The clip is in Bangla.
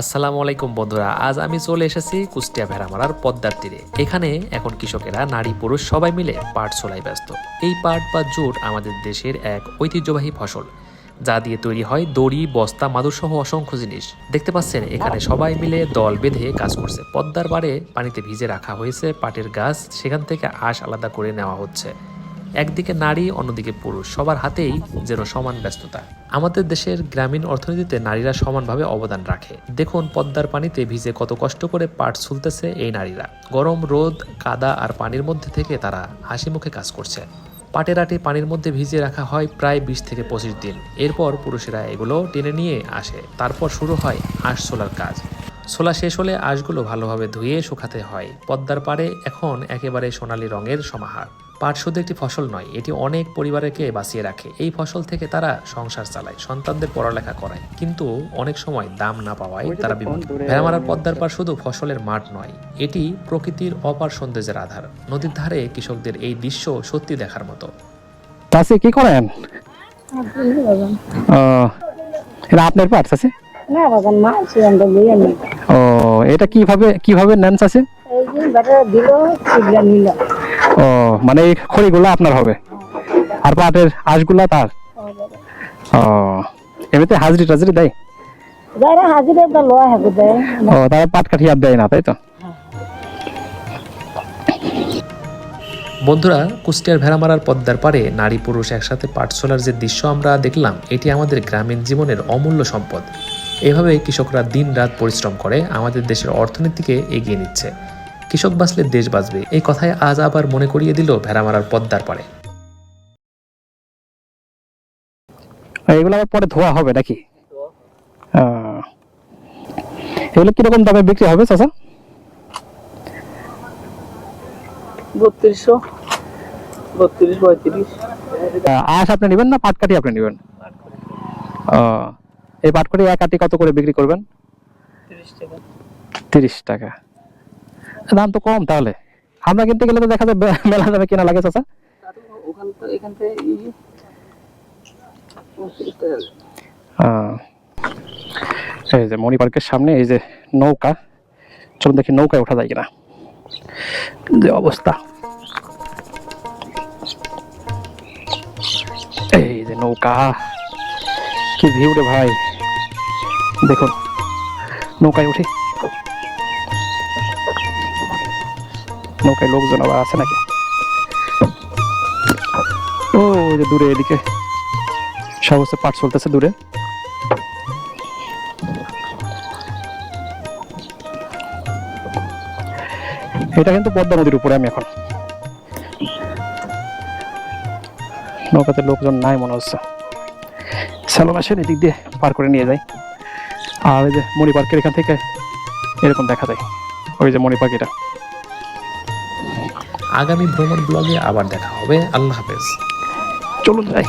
আসসালামু আলাইকুম বন্ধুরা, আজ আমি চলে এসেছি কুষ্টিয়া ভেড়ামারার পদ্মার তীরে। এখানে এখন কৃষকেরা নারী পুরুষ সবাই মিলে পাট ছোলাই ব্যস্ত। এই পাট বা জুট আমাদের দেশের এক ঐতিহ্যবাহী ফসল, যা দিয়ে তৈরি হয় দড়ি, বস্তা মাদুর সহ অসংখ্য জিনিস। দেখতে পাচ্ছেন, এখানে সবাই মিলে দল বেঁধে কাজ করছে। পদ্মার বারে পানিতে ভিজে রাখা হয়েছে পাটের গাছ, সেখান থেকে আঁশ আলাদা করে নেওয়া হচ্ছে। একদিকে নারী, অন্যদিকে পুরুষ। সবার হাতেই যেন সমান ব্যস্ততা। আমাদের দেশের গ্রামীণ অর্থনীতিতে নারীরা সমানভাবে অবদান রাখে। দেখুন, পদ্মার পানিতে ভিজে কত কষ্ট করে পাট ছুলতেছে এই নারীরা। গরম রোদ, কাদা আর পানির মধ্যে থেকে তারা হাসি মুখে কাজ করছে। পাটের আটি পানির মধ্যে ভিজিয়ে রাখা হয় প্রায় বিশ থেকে পঁচিশ দিন। এরপর পুরুষেরা এগুলো টেনে নিয়ে আসে। তারপর শুরু হয় আঁশ ছোলার কাজ। ছোলা শেষ হলে আঁশগুলো ভালোভাবে ধুয়ে শুকাতে হয়। পদ্মার পাড়ে এখন একেবারে সোনালি রঙের সমাহার। পাট শুধু একটি ফসল নয় এটি অনেক পরিবারকে বাঁচিয়ে রাখে। এই ফসল থেকে তারা সংসার চালায় সন্তানদের পড়ালেখা করায়। কিন্তু অনেক সময় দাম না পাওয়ায় তারা বিপদ ভেড়ামারার পদ্মার পার শুধু ফসলের মাঠ নয় এটি প্রকৃতির অপার সৌন্দর্যের আধার। নদীর ধারে কৃষকদের এই দৃশ্য সত্যি দেখার মতো। চাষি কি করেন? এটা আপনার পাট চাষি না মা আমরা ও এটা কীভাবে কীভাবে নেন চাষি এই দিল ও মানে এই খড়িগুলো আপনার হবে? আর পাটের আঁশগুলা তার? ও এমনিতে হাজরি টাজরি দেয়? যারা হাজিরে তো লয় হবে দে ও তারা পাট কাঠি আর দেয় না তাই তো? বন্ধুরা কুষ্টিয়ার ভেড়ামারার পদ্মার পারে নারী পুরুষ একসাথে পাট ছোলার যে দৃশ্য আমরা দেখলাম এটি আমাদের গ্রামীণ জীবনের অমূল্য সম্পদ। এভাবে কৃষকরা দিন রাত পরিশ্রম করে আমাদের দেশের অর্থনীতিকে এগিয়ে নিচ্ছে। কৃষক বাঁচলে দেশ বাঁচবে। এই কথায় আজ আবার মনে করিয়ে দিল ভেড়ামারার পদ্মার পারে এগুলো আবার পরে ধোয়া হবে নাকি? এগুলো কীরকম দামে বিক্রি হবে চাষা বত্রিশশো। বত্রিশ পঁয়ত্রিশ। আঁশ আপনি নেবেন না পাট কাঠি আপনি নেবেন? ও এই পাট কাঠি এক আটি কত করে বিক্রি করবেন? তিরিশ টাকা। তিরিশ টাকা। দাম তো কম তাহলে। আমরা কিনতে গেলে তো দেখা যাবে মেলা যাবে কেনা লাগে, চাচা। এই যে মণি পার্কের সামনে, এই যে নৌকা। চলুন দেখি নৌকায় ওঠা যায় কিনা। যে অবস্থা। এই যে নৌকা। কি ভিউ রে ভাই। দেখুন, নৌকায় উঠি। নৌকায় লোকজন আবার আছে নাকি? ও যে দূরে এদিকে। সব হচ্ছে পাট চলতেছে দূরে। এটা কিন্তু পদ্মা নদীর উপরে আমি এখন। নৌকাতে লোকজন নাই মনে হচ্ছে। স্যালন আসেন, এদিক দিয়ে পার করে নিয়ে যায় আর ওই যে মণি পার্কের এখান থেকে এরকম দেখা যায়। ওই যে মণি পাখিটা আগামী ভ্রমণ ব্লগে আবার দেখা হবে। আল্লাহ হাফেজ। চলুন যাই।